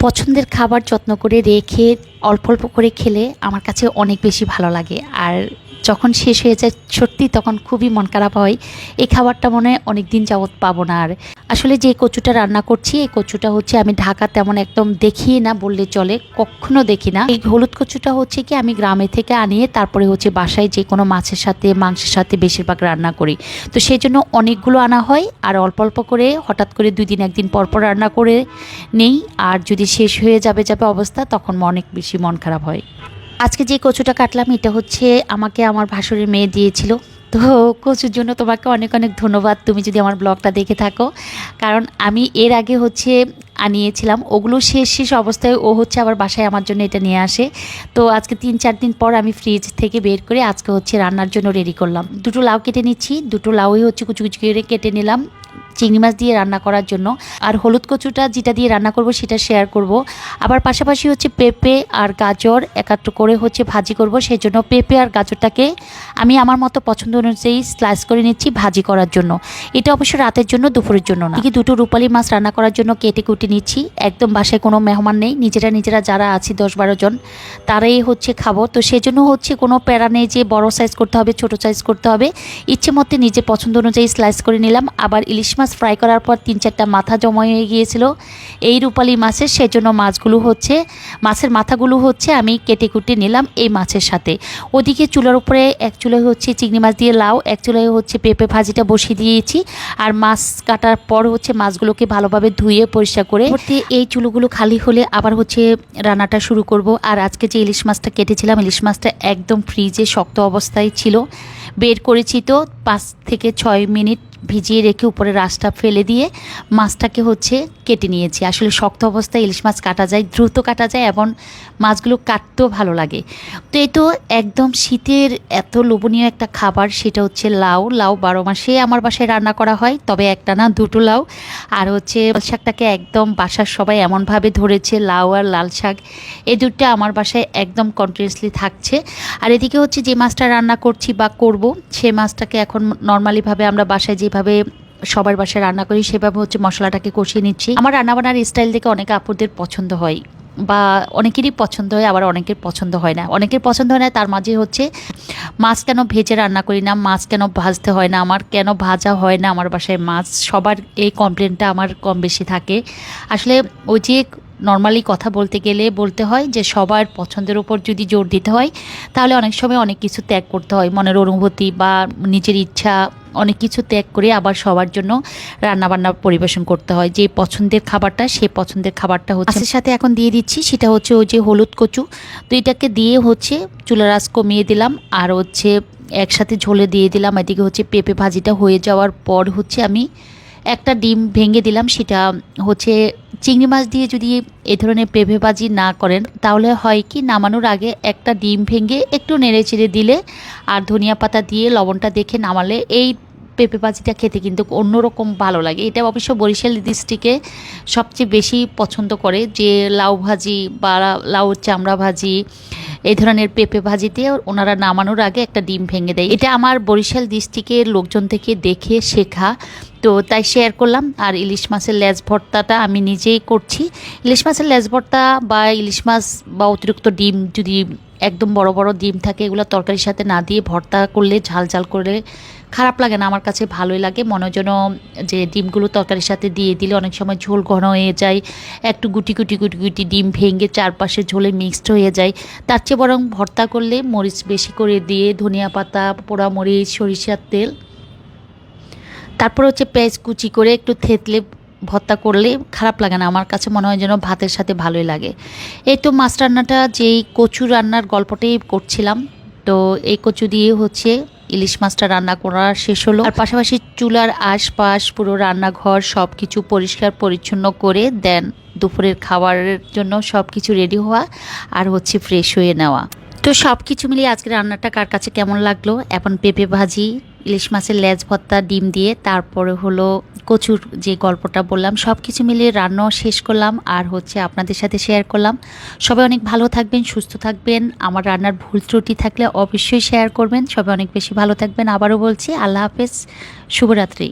পছন্দের খাবার যত্ন করে রেখে অল্প অল্প করে খেলে আমার কাছে অনেক বেশি ভালো লাগে। আর যখন শেষ হয়ে যায়, সত্যি তখন খুবই মন খারাপ হয়। এই খাবারটা মনে হয় অনেক দিন যাবৎ পাবো না আর। আসলে যে কচুটা রান্না করছি, এই কচুটা হচ্ছে আমি ঢাকা তেমন একদম দেখি না বললে চলে, কখনো দেখি না। এই হলুদ কচুটা হচ্ছে কি, আমি গ্রামে থেকে আনিয়ে তারপরে হচ্ছে বাসায় যে কোনো মাছের সাথে, মাংসের সাথে বেশিরভাগ রান্না করি। তো সেই জন্য অনেকগুলো আনা হয় আর অল্প অল্প করে, হঠাৎ করে দুই দিন, একদিন পর পর রান্না করে নেই। আর যদি শেষ হয়ে যাবে যাবে অবস্থা, তখন অনেক বেশি মন খারাপ হয়। আজকে যে কচুটা কাটলাম, এটা হচ্ছে আমাকে আমার ভাসুরের মেয়ে দিয়েছিল। তো কচুর জন্য তোমাকে অনেক অনেক ধন্যবাদ। তুমি যদি আমার ব্লগটা দেখে থাকো। কারণ আমি এর আগে হচ্ছে আনিয়েছিলাম। ওগুলো শেষ শেষ অবস্থায় ও হচ্ছে আবার বাসায় আমার জন্য এটা নিয়ে আসে। তো আজকে তিন, চার দিন পর আমি ফ্রিজ থেকে বের করে আজকে হচ্ছে রান্নার জন্য রেডি করলাম। দুটো লাউ কেটে নিচ্ছি। দুটো লাউই হচ্ছে কুচু কুচু করে কেটে নিলাম। চিংড়ি মাছ দিয়ে রান্না করার জন্য। আর হলুদ কচুটা যেটা দিয়ে রান্না করব সেটা শেয়ার করব। আবার পাশাপাশি হচ্ছে পেঁপে আর গাজর একাত্র করে হচ্ছে ভাজি করব। সেই জন্য পেঁপে আর গাজরটাকে আমি আমার মতো পছন্দ অনুযায়ী স্লাইস করে নিচ্ছি ভাজি করার জন্য। এটা অবশ্য রাতের জন্য, দুপুরের জন্য না। কি দুটো রূপালি মাছ রান্না করার জন্য কেটে কুটে নিচ্ছি। একদম বাসায় কোনো মেহমান নেই। নিজেরা নিজেরা যারা আছি দশ বারো জন, তারাই হচ্ছে খাব। তো সেজন্য হচ্ছে কোনো প্যারা নেই যে বড় সাইজ করতে হবে, ছোট সাইজ করতে হবে। ইচ্ছে মতে নিজে পছন্দ অনুযায়ী স্লাইস করে নিলাম। আবার ইলিশ মাছ ফ্রাই করার পর তিন চারটা মাথা জমা হয়ে গিয়েছিল। এই রূপালি মাছের সেজন্য মাছগুলো হচ্ছে, মাছের মাথাগুলো হচ্ছে আমি কেটে কুটে নিলাম এই মাছের সাথে। ওদিকে চুলার উপরে এক চুলায় হচ্ছে চিংড়ি মাছ দিয়ে লাউ, এক চুলায় হচ্ছে পেঁপে ভাজিটা বসিয়ে দিয়েছি। আর মাছ কাটার পর হচ্ছে মাছগুলোকে ভালোভাবে ধুয়ে পরিষ্কার করে এই চুলোগুলো খালি হলে আবার হচ্ছে রান্নাটা শুরু করব। আর আজকে যে ইলিশ মাছটা কেটেছিলাম, ইলিশ মাছটা একদম ফ্রিজে শক্ত অবস্থায় ছিল। বের করেছি তো পাঁচ থেকে ছয় মিনিট ভিজিয়ে রেখে উপরে রাসটা ফেলে দিয়ে মাছটাকে হচ্ছে কেটে নিয়েছি। আসলে শক্ত অবস্থায় ইলিশ মাছ কাটা যায়, দ্রুত কাটা যায় এবং মাছগুলো কাটতেও ভালো লাগে। তো এই তো একদম শীতের এত লোভনীয় একটা খাবার, সেটা হচ্ছে লাউ। লাউ বারো মাসে আমার বাসায় রান্না করা হয়, তবে একটা না, দুটো লাউ। আর হচ্ছে শাকটাকে একদম বাসার সবাই এমনভাবে ধরেছে, লাউ আর লাল শাক। এই দুটো আমার বাসায় একদম কন্টিনিউসলি থাকছে। আর এদিকে হচ্ছে যে মাছটা রান্না করছি বা করব, সে মাছটাকে এখন নর্মালিভাবে আমরা বাসায় যেভাবে সবার বাসায় রান্না করি, সেভাবে হচ্ছে মশলাটাকে কষিয়ে নিচ্ছি। আমার রান্নাবান্নার স্টাইল দেখে অনেক আপুদের পছন্দ হয় বা অনেকেরই পছন্দ হয়, আবার অনেকের পছন্দ হয় না। অনেকের পছন্দ হয় না, তার মাঝে হচ্ছে মাছ কেন ভেজে রান্না করি না, মাছ কেন ভাজতে হয় না, আমার কেন ভাজা হয় না আমার বাসায় মাছ, সবার এই কমপ্লেনটা আমার কম বেশি থাকে। আসলে ওই যে নর্মালি কথা বলতে গেলে বলতে হয় যে সবার পছন্দের উপর যদি জোর দিতে হয়, তাহলে অনেক সময় অনেক কিছু ত্যাগ করতে হয়। মনের অনুভূতি বা নিজের ইচ্ছা অনেক কিছু ত্যাগ করে আবার সবার জন্য রান্নাবান্না পরিবেশন করতে হয়। যে পছন্দের খাবারটা, সে পছন্দের খাবারটা হচ্ছে মাছের সাথে এখন দিয়ে দিচ্ছি। সেটা হচ্ছে ওই যে হলুদ কচু। তো এটাকে দিয়ে হচ্ছে চুলার আঁচ কমিয়ে দিলাম। আর হচ্ছে একসাথে ঝোলে দিয়ে দিলাম। এদিকে হচ্ছে পেঁপে ভাজিটা হয়ে যাওয়ার পর হচ্ছে আমি একটা ডিম ভেঙে দিলাম। সেটা হচ্ছে চিংড়ি মাছ দিয়ে যদি এ ধরনের পেঁপে ভাজি না করেন, তাহলে হয় কি নামানোর আগে একটা ডিম ভেঙে একটু নেড়ে চেড়ে দিলে আর ধনিয়া পাতা দিয়ে লবণটা দেখে নামালে এই পেঁপে ভাজিটা খেতে কিন্তু অন্যরকম ভালো লাগে। এটা অবশ্য বরিশাল ডিস্ট্রিক্টে সবচেয়ে বেশি পছন্দ করে যে লাউ ভাজি বা লাউ চামড়া ভাজি এই ধরনের পেঁপে ভাজিতে ওনারা নামানোর আগে একটা ডিম ভেঙে দেয়। এটা আমার বরিশাল ডিস্ট্রিক্টের লোকজন থেকে দেখে, শেখা। তো তাই শেয়ার করলাম। আর ইলিশ মাছের লেজ ভর্তাটা আমি নিজেই করছি। ইলিশ মাছের লেজ ভর্তা বা ইলিশ মাছ বা অতিরিক্ত ডিম যদি একদম বড় বড় ডিম থাকে, এগুলো তরকারির সাথে না দিয়ে ভর্তা করলে ঝাল ঝাল করলে খারাপ লাগে না, আমার কাছে ভালোই লাগে। মনে যেন যে ডিমগুলো তরকারির সাথে দিয়ে দিলে অনেক সময় ঝোল ঘন হয়ে যায়, একটু গুটি গুটি গুটি গুটি ডিম ভেঙে চারপাশে ঝোলে মিক্সড হয়ে যায়। তার চেয়ে বরং ভর্তা করলে মরিচ বেশি করে দিয়ে ধনিয়া পাতা, পোড়া মরিচ, সরিষার তেল, তারপর হচ্ছে পেঁয়াজ কুচি করে একটু থেতলে ভর্তা করলে খারাপ লাগে না, আমার কাছে মনে হয় যেন ভাতের সাথে ভালোই লাগে। এই তো মাছ রান্নাটা, যেই কচু রান্নার গল্পটাই করছিলাম, তো এই কচু দিয়ে হচ্ছে ইলিশ মাছটা রান্না করা শেষ হলো। আর পাশাপাশি চুলার আশপাশ, পুরো রান্নাঘর সব কিছু পরিষ্কার পরিচ্ছন্ন করে দেন। দুপুরের খাবারের জন্য সব কিছু রেডি হওয়া আর হচ্ছে ফ্রেশ হয়ে নেওয়া। তো সব কিছু মিলিয়ে আজকে রান্নাটা কার কাছে কেমন লাগল? এখন পেঁপে ভাজি ইলিশ মাছের লেজ ভর্তা, ডিম দিয়ে, তারপরে হলো কচুর যে গল্পটা বললাম সব কিছু মিলিয়ে রান্নাও শেষ করলাম আর হচ্ছে আপনাদের সাথে শেয়ার করলাম। সবাই অনেক ভালো থাকবেন, সুস্থ থাকবেন। আমার রান্নার ভুল ত্রুটি থাকলে অবশ্যই শেয়ার করবেন। সবাই অনেক বেশি ভালো থাকবেন। আবারও বলছি, আল্লাহ হাফেজ, শুভরাত্রি।